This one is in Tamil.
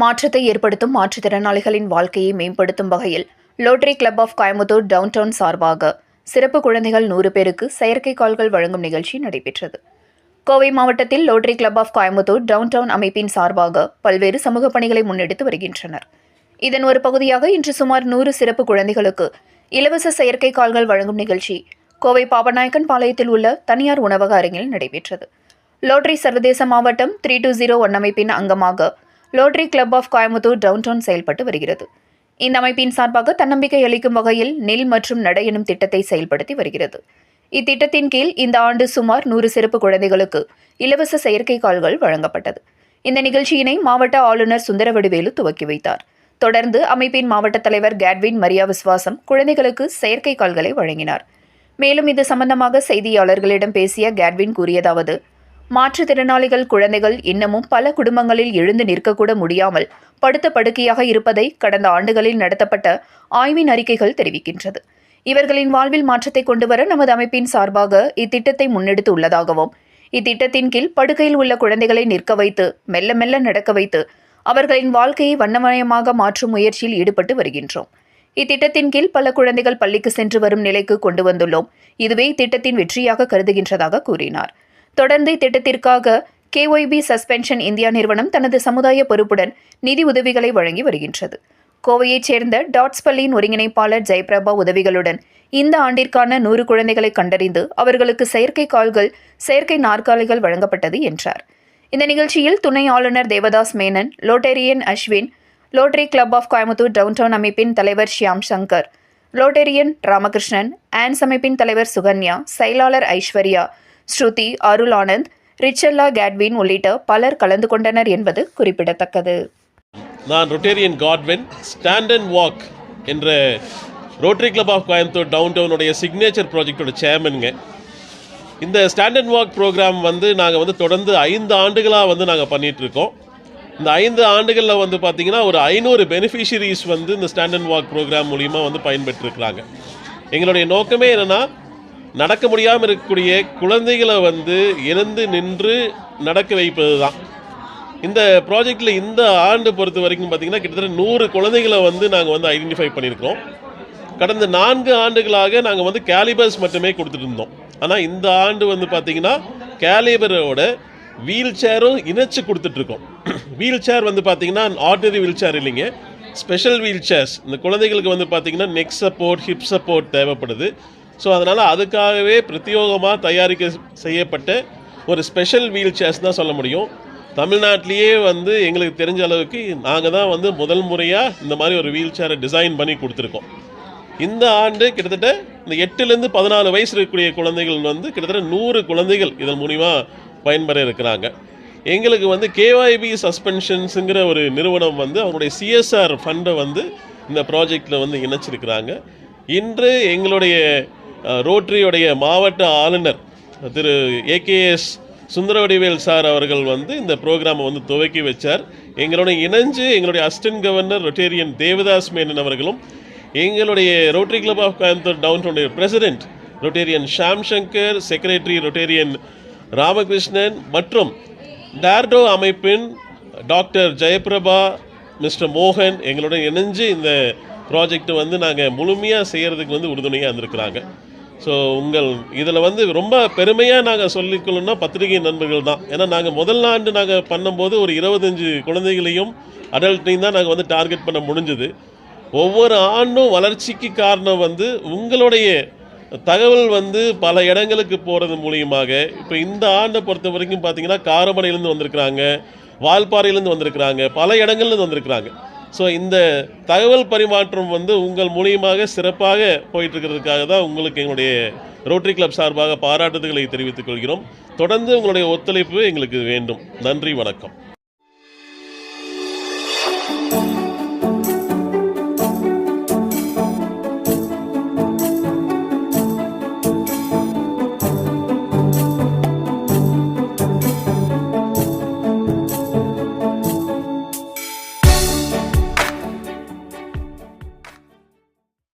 மாற்றத்தை ஏற்படுத்தும் மாற்றுத்திறனாளிகளின் வாழ்க்கையை மேம்படுத்தும் வகையில் Rotary club of Coimbatore downtown சார்பாக சிறப்பு குழந்தைகள் நூறு பேருக்கு செயற்கைக்கால்கள் வழங்கும் நிகழ்ச்சி நடைபெற்றது. கோவை மாவட்டத்தில் Rotary club of Coimbatore downtown அமைப்பின் சார்பாக பல்வேறு சமூக பணிகளை முன்னெடுத்து வருகின்றனர். இதன் ஒரு பகுதியாக இன்று சுமார் நூறு சிறப்பு குழந்தைகளுக்கு இலவச செயற்கைக்கால்கள் வழங்கும் நிகழ்ச்சி கோவை பாபநாயக்கன் பாளையத்தில் உள்ள தனியார் உணவக அரங்கில் நடைபெற்றது. லோட்டரி சர்வதேச மாவட்டம் த்ரீ டூ ஜீரோ ஒன் அமைப்பின் அங்கமாக Rotary club of Coimbatore downtown செயல்பட்டு வருகிறது. இந்த அமைப்பின் சார்பாக தன்னம்பிக்கை அளிக்கும் வகையில் நெல் மற்றும் நடை எனும் திட்டத்தை செயல்படுத்தி வருகிறது. இத்திட்டத்தின் கீழ் இந்த ஆண்டு சுமார் நூறு சிறப்பு குழந்தைகளுக்கு இலவச செயற்கை கால்கள் வழங்கப்பட்டது. இந்த நிகழ்ச்சியினை மாவட்ட ஆளுநர் சுந்தரவடிவேலு துவக்கி வைத்தார். தொடர்ந்து அமைப்பின் மாவட்ட தலைவர் கேட்வின் மரியா விஸ்வாசம் குழந்தைகளுக்கு செயற்கை கால்களை வழங்கினார். மேலும் இது சம்பந்தமாக செய்தியாளர்களிடம் பேசிய கேட்வின் கூறியதாவது மாற்றுத்திறனாளிகள் குழந்தைகள் இன்னமும் பல குடும்பங்களில் எழுந்து நிற்கக்கூட முடியாமல் படுத்த படுக்கையாக இருப்பதை கடந்த ஆண்டுகளில் நடத்தப்பட்ட ஆய்வின் அறிக்கைகள் தெரிவிக்கின்றது. இவர்களின் வாழ்வில் மாற்றத்தை கொண்டுவர நமது அமைப்பின் சார்பாக இத்திட்டத்தை முன்னெடுத்து உள்ளதாகவும் இத்திட்டத்தின் கீழ் படுக்கையில் உள்ள குழந்தைகளை நிற்க வைத்து மெல்ல மெல்ல நடக்க வைத்து அவர்களின் வாழ்க்கையை வண்ணமயமாக மாற்றும் முயற்சியில் ஈடுபட்டு வருகின்றோம். இத்திட்டத்தின் கீழ் பல குழந்தைகள் பள்ளிக்கு சென்று வரும் நிலைக்கு கொண்டு வந்துள்ளோம். இதுவே இத்திட்டத்தின் வெற்றியாக கருதுகின்றதாக கூறினார். தொடர்ந்து இத்திட்டத்திற்காக கேஒய்பி சஸ்பென்ஷன் இந்தியா நிறுவனம் தனது சமுதாய பொறுப்புடன் நிதி உதவிகளை வழங்கி வருகின்றது. கோவையைச் சேர்ந்த டாட்ஸ் பள்ளியின் ஒருங்கிணைப்பாளர் ஜெயபிரபா உதவிகளுடன் இந்த ஆண்டிற்கான நூறு குழந்தைகளை கண்டறிந்து அவர்களுக்கு செயற்கை கால்கள் செயற்கை நாற்காலிகள் வழங்கப்பட்டது என்றார். இந்த நிகழ்ச்சியில் துணை ஆளுநர் Devadas Menon Rotarian Ashwin Rotary club of Coimbatore downtown அமைப்பின் தலைவர் ஷியாம் சங்கர் லோட்டேரியன் ராமகிருஷ்ணன் ஆன்ஸ் அமைப்பின் தலைவர் சுகன்யா செயலாளர் ஐஸ்வர்யா ஸ்ருதி அருள் ஆனந்த் ரிச்சல்லா கேட்வின் உள்ளிட்ட பலர் கலந்து கொண்டனர் என்பது குறிப்பிடத்தக்கது. நான் Rotarian Godwin stand and walk என்ற rotary club of Coimbatore down டவுனுடைய சிக்னேச்சர் ப்ராஜெக்டோட சேர்மனுங்க இந்த ஸ்டாண்ட் அண்ட் வாக் ப்ரோக்ராம் வந்து நாங்கள் வந்து தொடர்ந்து ஐந்து ஆண்டுகளாக வந்து நாங்கள் பண்ணிகிட்ருக்கோம் இந்த ஐந்து ஆண்டுகளில் வந்து பார்த்திங்கன்னா ஒரு ஐநூறு பெனிஃபிஷரிஸ் வந்து இந்த ஸ்டாண்ட் அண்ட் வாக் ப்ரோக்ராம் மூலிமா வந்து பயன்பெற்றிருக்கிறாங்க. எங்களுடைய நோக்கமே என்னென்னா நடக்க முடியாமல் இருக்கக்கூடிய குழந்தைகளை வந்து எழுந்து நின்று நடக்க வைப்பது தான் இந்த ப்ராஜெக்டில் இந்த ஆண்டு பொறுத்த வரைக்கும் பார்த்திங்கன்னா கிட்டத்தட்ட நூறு குழந்தைகளை வந்து நாங்கள் வந்து ஐடென்டிஃபை பண்ணியிருக்கிறோம் கடந்த நான்கு ஆண்டுகளாக நாங்கள் வந்து கேலிபர்ஸ் மட்டுமே கொடுத்துட்டு இருந்தோம் ஆனால் இந்த ஆண்டு வந்து பார்த்தீங்கன்னா கேலிபரோட வீல் சேரும் இணைச்சு கொடுத்துட்ருக்கோம் வீல் சேர் வந்து பார்த்திங்கன்னா ஆர்டினரி வீல் சேர் இல்லைங்க. ஸ்பெஷல் வீல் சேர்ஸ் இந்த குழந்தைகளுக்கு வந்து பார்த்தீங்கன்னா நெக் சப்போர்ட் ஹிப் சப்போர்ட் தேவைப்படுது. ஸோ அதனால் அதுக்காகவே பிரத்யோகமாக தயாரிக்க செய்யப்பட்ட ஒரு ஸ்பெஷல் வீல் சேர்ஸ் தான் சொல்ல முடியும். தமிழ்நாட்டிலேயே வந்து எங்களுக்கு தெரிஞ்ச அளவுக்கு நாங்கள் தான் வந்து முதல் முறையாக இந்த மாதிரி ஒரு வீல் சேரை டிசைன் பண்ணி கொடுத்துருக்கோம். இந்த ஆண்டு கிட்டத்தட்ட இந்த எட்டுலேருந்து பதினாலு வயசு இருக்கக்கூடிய குழந்தைகள் வந்து கிட்டத்தட்ட நூறு குழந்தைகள் இதன் மூலிமா பயன்பெற இருக்கிறாங்க. எங்களுக்கு வந்து கேஒய்பி சஸ்பென்ஷன்ஸுங்கிற ஒரு நிறுவனம் வந்து அவருடைய சிஎஸ்ஆர் ஃபண்டை வந்து இந்த ப்ராஜெக்டில் வந்து இணைச்சிருக்கிறாங்க. இன்று எங்களுடைய ரோட்ரியுடைய மாவட்ட ஆளுநர் திரு ஏகேஎஸ் சுந்தரவடிவேல் சார் அவர்கள் வந்து இந்த ப்ரோக்ராமை வந்து துவக்கி வச்சார். எங்களோட இணைஞ்சு எங்களுடைய assistant governor Rotarian Devadas Menon அவர்களும் எங்களுடைய rotary club of Coimbatore down டவுனுடைய president Rotarian Sham Shankar secretary Rotarian Ramakrishnan மற்றும் டார்டோ அமைப்பின் டாக்டர் ஜெயபிரபா மிஸ்டர் மோகன் எங்களுடன் இணைஞ்சு இந்த ப்ராஜெக்ட் வந்து நாங்கள் முழுமையாக செய்கிறதுக்கு வந்து உறுதுணையாக இருந்திருக்கிறாங்க. ஸோ உங்கள் இதில் வந்து ரொம்ப பெருமையாக நாங்கள் சொல்லிக்கொள்ளணும்னா பத்திரிகை நண்பர்கள் தான். ஏன்னா நாங்கள் முதல் ஆண்டு நாங்கள் பண்ணும்போது ஒரு இருபத்தஞ்சு குழந்தைகளையும் அடல்ட்டையும் தான் நாங்கள் வந்து டார்கெட் பண்ண முடிஞ்சுது. ஒவ்வொரு ஆண்டும் வளர்ச்சிக்கு காரணம் வந்து உங்களுடைய தகவல் வந்து பல இடங்களுக்கு போகிறது மூலியமாக. இப்போ இந்த ஆண்டை பொறுத்த வரைக்கும் பார்த்தீங்கன்னா காரமடையிலேருந்து வந்திருக்கிறாங்க வால்பாறையிலேருந்து வந்திருக்கிறாங்க பல இடங்கள்லேருந்து வந்திருக்கிறாங்க. ஸோ இந்த தகவல் பரிமாற்றம் வந்து உங்கள் மூலியமாக சிறப்பாக போயிட்டு இருக்கிறதுக்காக தான் உங்களுக்கு எங்களுடைய ரோட்டரி கிளப் சார்பாக பாராட்டுதல்களை தெரிவித்துக் கொள்கிறோம். தொடர்ந்து உங்களுடைய ஒத்துழைப்பு எங்களுக்கு வேண்டும். நன்றி வணக்கம்.